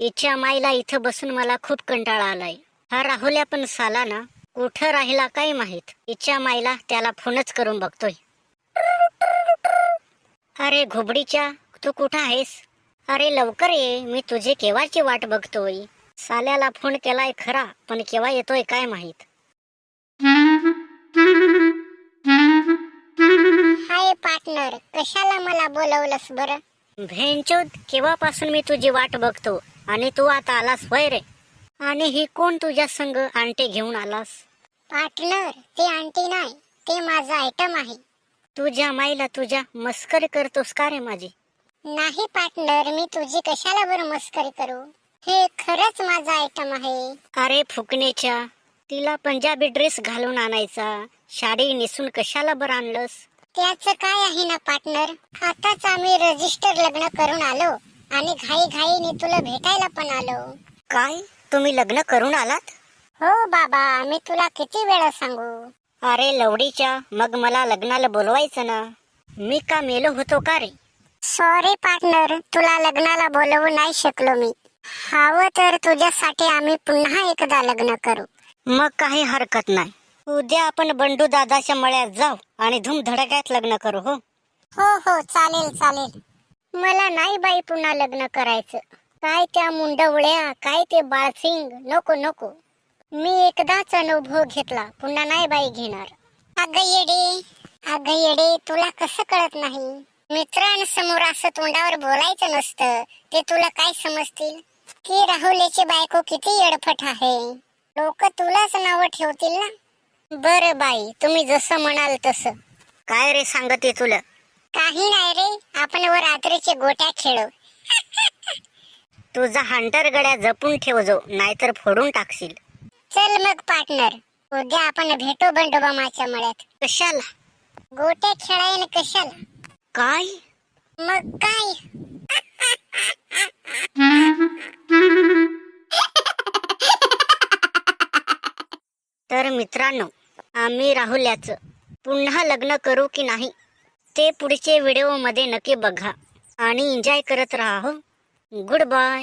इच्छा माईला इथं बसून मला खूप कंटाळा आलाय. हा राहुल्या पण साला ना कुठं राहिला काय माहीत? इच्छा माईला त्याला फोनच करून बघतोय. अरे घुबडीच्या तू कुठं आहेस? अरे लवकर ये मी तुझी केव्हाची वाट बघतोय? साल्याला फोन केलाय खरा पण केव्हा येतोय काय माहीत? हाय पार्टनर कशाला मला बोलवलंस बरं? भेंचोद केव्हापासून मी तुझी वाट बघतो? आणि तू आता आलास होय रे. आणि ही कोण तुझ्या संग आंटी घेऊन आलास? पार्टनर ते आंटी नाही ते माझा आयटम आहे. तुझ्या माईला तुझ्या मस्करी करतोस का रे माझी? नाही पार्टनर मी तुझी कशाला बरं मस्करी करू? हे खरंच माझा आयटम आहे. अरे फुकणेच्या तिला पंजाबी ड्रेस घालून आणायचा. साडी नेसून कशाला बरं आणलंस? त्याचं काय आहे ना पार्टनर? आताच आम्ही रजिस्टर लग्न करून आलो. आणि घाई घाईने तुला भेटायला पण आलो. काय? तुम्ही लग्न करून आलात? हो बाबा मी तुला किती वेळा सांगू? अरे लवडीच्या मग मला लग्नाला बोलवायचं ना. मी का मेलो होतो का रे? सॉरी पार्टनर तुला लग्नाला बोलवू नाही शकलो मी. हवं तर तुझ्यासाठी आम्ही पुन्हा एकदा लग्न करू. मग काही हरकत नाही. उद्या आपण बंडू दादाच्या मळ्यात जाऊ आणि धूमधडक्यात लग्न करू हो? हो हो चालेल चालेल. मला नाही बाई पुन्हा लग्न करायचं. काय त्या मुंडवळ्या काय ते बाळसिंग नको नको. मी एकदाच अनुभव घेतला पुन्हा नाही बाई घेणार. अग येडे अग येडे तुला कसं कळत नाही? मित्रांसमोर असं तोंडावर बोलायचं नसतं ते तुला काय समजतील? की राहुलेची बायको किती येडफट आहे. लोक तुलाच नाव ठेवतील ना? बर बाई तुम्ही जसं म्हणाल तसं. काय रे सांगते तुला? काही आपण वर रात्रीचे गोट्या खेळू. तुझा हंटर गड्या जपून ठेव जो नाहीतर फोडून टाकशील. चल मग पार्टनर उद्या आपण भेटू बंडोबामाच्या मळ्यात. कशाला? गोट्या खेळायला कशाला? काय? मग काय? तर मित्रांनो आम्ही राहुल्याचं. पुन्हा लग्न करू की नाही? ते पुढचे व्हिडिओमध्ये नक्की बघा. आणि एन्जॉय करत राहा हो. Good bye